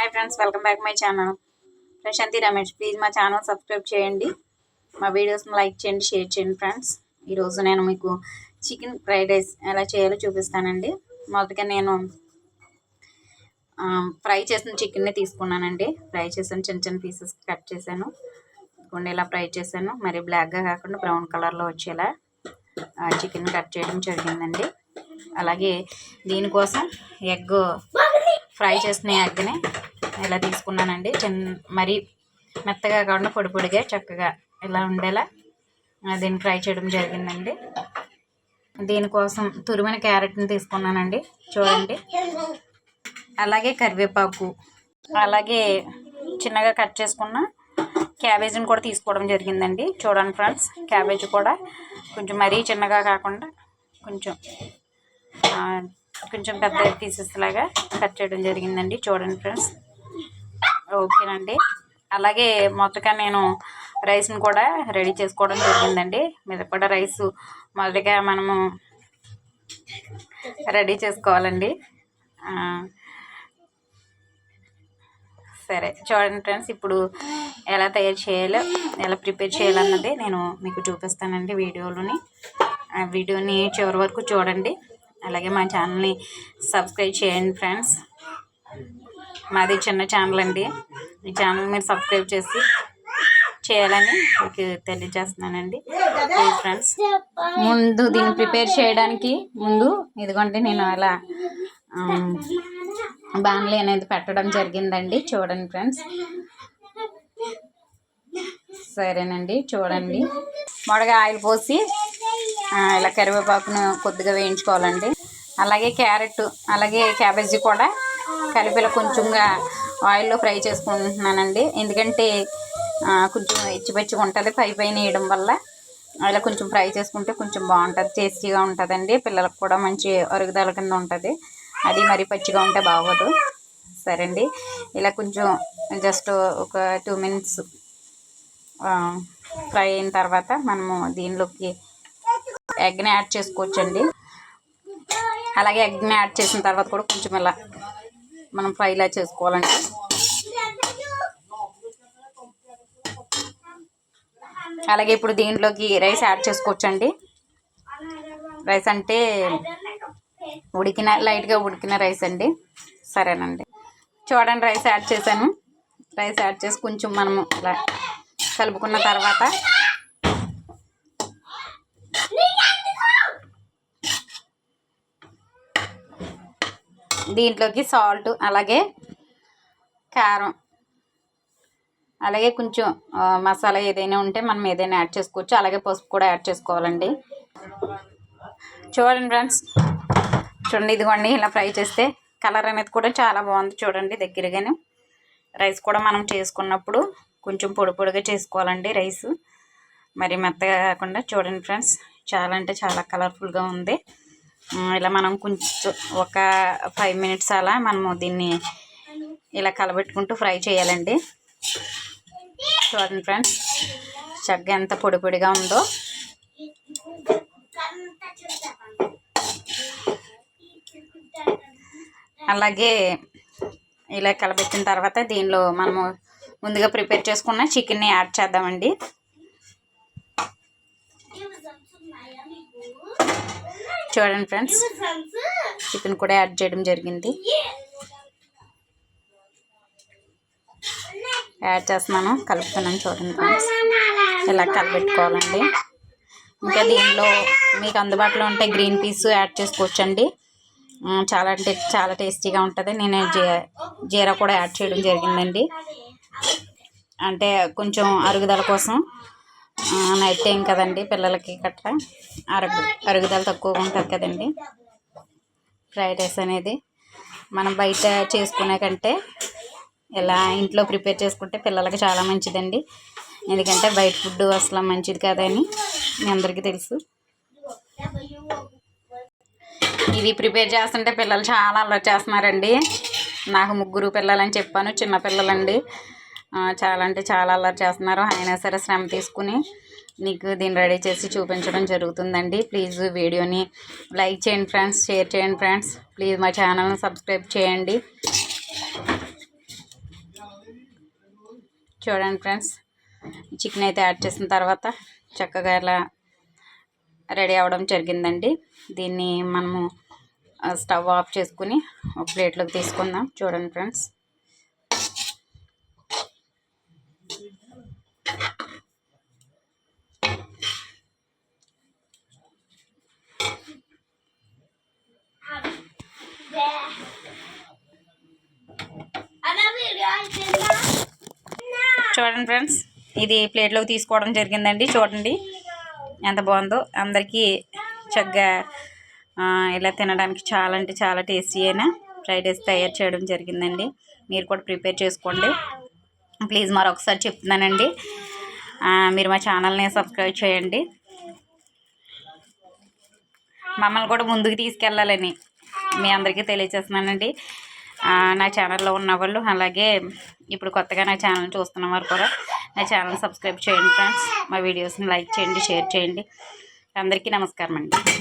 Hi friends welcome back my channel. Prashanti Ramesh please మా channel subscribe చేయండి. మా వీడియోస్ని లైక్ చేయండి షేర్ చేయండి ఫ్రెండ్స్ ఈరోజు నేను మీకు చికెన్ ఫ్రైడ్ రైస్ ఎలా చేయాలో చూపిస్తానండి. మొదటగా నేను ఫ్రై చేసిన చికెన్ని తీసుకున్నానండి. ఫ్రై చేసాను చిన్న చిన్న పీసెస్ కట్ చేశాను. కొన్ని ఇలా ఫ్రై చేశాను. మరి బ్లాక్గా కాకుండా బ్రౌన్ కలర్లో వచ్చేలా చికెన్ కట్ చేయడం జరిగిందండి. అలాగే దీనికోసం ఎగ్ ఫ్రై చేసిన ఎగ్ని ఇలా తీసుకున్నానండి. చిన్న మరి మెత్తగా కాకుండా పొడి పొడిగా చక్కగా ఇలా ఉండేలా దీన్ని ఫ్రై చేయడం జరిగిందండి. దీనికోసం తురిమిన క్యారెట్ని తీసుకున్నానండి. చూడండి. అలాగే కరివేపాకు అలాగే చిన్నగా కట్ చేసుకున్న క్యాబేజీని కూడా తీసుకోవడం జరిగిందండి. చూడండి ఫ్రెండ్స్ క్యాబేజీ కూడా కొంచెం మరీ చిన్నగా కాకుండా కొంచెం కొంచెం పెద్ద పీసెస్ లాగా కట్ చేయడం జరిగిందండి. చూడండి ఫ్రెండ్స్. ఓకేనండి. అలాగే మొదటగా నేను రైస్ని కూడా రెడీ చేసుకోవడం జరిగిందండి. మీద కూడా రైస్ మొదటగా మనము రెడీ చేసుకోవాలండి. సరే. చూడండి ఫ్రెండ్స్ ఇప్పుడు ఎలా తయారు చేయాలో ఎలా ప్రిపేర్ చేయాలన్నది నేను మీకు చూపిస్తానండి వీడియోలోని. ఆ వీడియోని చివరి వరకు చూడండి. అలాగే మా ఛానల్ని సబ్స్క్రైబ్ చేయండి ఫ్రెండ్స్. మాది చిన్న ఛానల్ అండి. ఈ ఛానల్ మీరు సబ్స్క్రైబ్ చేసి చేయాలని మీకు తెలియజేస్తున్నానండి. ప్లీజ్ ఫ్రెండ్స్ ముందు దీన్ని ప్రిపేర్ చేయడానికి ముందు ఇదిగోండి నేను అలా బాన్లీ అనేది పెట్టడం జరిగిందండి. చూడండి ఫ్రెండ్స్ సరేనండి చూడండి. మొడగా ఆయిల్ పోసి ఇలా కరివేపాకును కొద్దిగా వేయించుకోవాలండి. అలాగే క్యారెట్ అలాగే క్యాబేజీ కూడా కలిపి ఇలా కొంచెంగా ఆయిల్లో ఫ్రై చేసుకుంటున్నానండి. ఎందుకంటే కొంచెం ఇచ్చిపచ్చిగా ఉంటుంది పై పైన వేయడం వల్ల. ఇలా కొంచెం ఫ్రై చేసుకుంటే కొంచెం బాగుంటుంది టేస్టీగా ఉంటుందండి. పిల్లలకు కూడా మంచి అరుగుదల కింద ఉంటుంది. అది మరి పచ్చిగా ఉంటే బాగోదు. సరే అండి ఇలా కొంచెం జస్ట్ ఒక టూ మినిట్స్ ఫ్రై అయిన తర్వాత మనము దీనిలోకి ఎగ్ని యాడ్ చేసుకోవచ్చండి. అలాగే ఎగ్ని యాడ్ చేసిన తర్వాత కూడా కొంచెం ఇలా మనం ఫ్రైలా చేసుకోవాలండి. అలాగే ఇప్పుడు దీంట్లోకి రైస్ యాడ్ చేసుకోవచ్చండి. రైస్ అంటే ఉడికిన లైట్గా ఉడికిన రైస్ అండి. సరేనండి. చూడండి రైస్ యాడ్ చేశాను. రైస్ యాడ్ చేసి కొంచెం మనము ఇలా కలుపుకున్న తర్వాత దీంట్లోకి సాల్ట్ అలాగే కారం. అలాగే కొంచెం మసాలా ఏదైనా ఉంటే మనం ఏదైనా యాడ్ చేసుకోవచ్చు. అలాగే పసుపు కూడా యాడ్ చేసుకోవాలండి. చూడండి ఫ్రెండ్స్ చూడండి ఇదిగోండి ఇలా ఫ్రై చేస్తే కలర్ అనేది కూడా చాలా బాగుంది చూడండి దగ్గరగానే. రైస్ కూడా మనం చేసుకున్నప్పుడు కొంచెం పొడి పొడిగా చేసుకోవాలండి రైస్. మరి మెత్తగా కాకుండా చూడండి ఫ్రెండ్స్ చాలా అంటే చాలా కలర్ఫుల్గా ఉంది. ఇలా మనం కొంచెం ఒక ఫైవ్ మినిట్స్ అలా మనము దీన్ని ఇలా కలబెట్టుకుంటూ ఫ్రై చేయాలండి. చూడండి ఫ్రెండ్స్ చక్కగా ఎంత పొడి పొడిగా ఉందో. అలాగే ఇలా కలబెట్టిన తర్వాత దీనిలో మనము ముందుగా ప్రిపేర్ చేసుకున్న చికెన్ని యాడ్ చేద్దామండి. చూడండి ఫ్రెండ్స్. చికెన్ కూడా యాడ్ చేయడం జరిగింది. యాడ్ చేస్తున్నాను. కలుపుతున్నాను చూడండి ఫ్రెండ్స్. ఇలా కలిపెట్టుకోవాలండి ఇంకా దీనిలో మీకు అందుబాటులో ఉంటే గ్రీన్ పీస్ యాడ్ చేసుకోవచ్చండి. చాలా అంటే చాలా టేస్టీగా ఉంటుంది. నేను జీ జీరా కూడా యాడ్ చేయడం జరిగిందండి. అంటే కొంచెం అరుగుదల కోసం నైట్ టైం కదండి పిల్లలకి గట్రా? అరుగు అరుగుదల తక్కువగా ఉంటుంది కదండి. ఫ్రైడ్ రైస్ అనేది మనం బయట చేసుకునే కంటే ఇలా ఇంట్లో ప్రిపేర్ చేసుకుంటే పిల్లలకి చాలా మంచిదండి. ఎందుకంటే బయట ఫుడ్ అసలు మంచిది కాదని మీ అందరికీ తెలుసు. ఇది ప్రిపేర్ చేస్తుంటే పిల్లలు చాలా అల్లరి చేస్తున్నారండి. నాకు ముగ్గురు పిల్లలని చెప్పాను చిన్న పిల్లలండి. చాలా అంటే చాలా అల్లరి చేస్తున్నారు. అయినా సరే శ్రమ తీసుకుని నీకు దీన్ని రెడీ చేసి చూపించడం జరుగుతుందండి. ప్లీజ్ వీడియోని లైక్ చేయండి ఫ్రెండ్స్ షేర్ చేయండి ఫ్రెండ్స్. ప్లీజ్ మా ఛానల్ని సబ్స్క్రైబ్ చేయండి. చూడండి ఫ్రెండ్స్ చికెన్ అయితే యాడ్ చేసిన తర్వాత చక్కగా ఇలా రెడీ అవ్వడం జరిగిందండి. దీన్ని మనము స్టవ్ ఆఫ్ చేసుకుని ఒక ప్లేట్లోకి తీసుకుందాం. చూడండి ఫ్రెండ్స్. చూడండి ఫ్రెండ్స్ ఇది ప్లేట్లోకి తీసుకోవడం జరిగిందండి చూడండి. ఎంత బాగుందో. అందరికీ చక్కగా ఇలా తినడానికి చాలా అంటే చాలా టేస్టీ అయినా ఫ్రైడ్ రైస్ తయారు చేయడం జరిగిందండి. మీరు కూడా ప్రిపేర్ చేసుకోండి. ప్లీజ్ మరొకసారి చెప్తున్నానండి. మీరు మా ఛానల్ని సబ్స్క్రైబ్ చేయండి. మమ్మల్ని కూడా ముందుకు తీసుకెళ్ళాలని మీ అందరికీ తెలియజేస్తున్నానండి. నా ఛానల్లో ఉన్న వాళ్ళు అలాగే ఇప్పుడు కొత్తగా నా ఛానల్ చూస్తున్న వారు కూడా నా ఛానల్ సబ్స్క్రైబ్ చేయండి ఫ్రెండ్స్. మా వీడియోస్ని లైక్ చేయండి షేర్ చేయండి. అందరికీ నమస్కారం అండి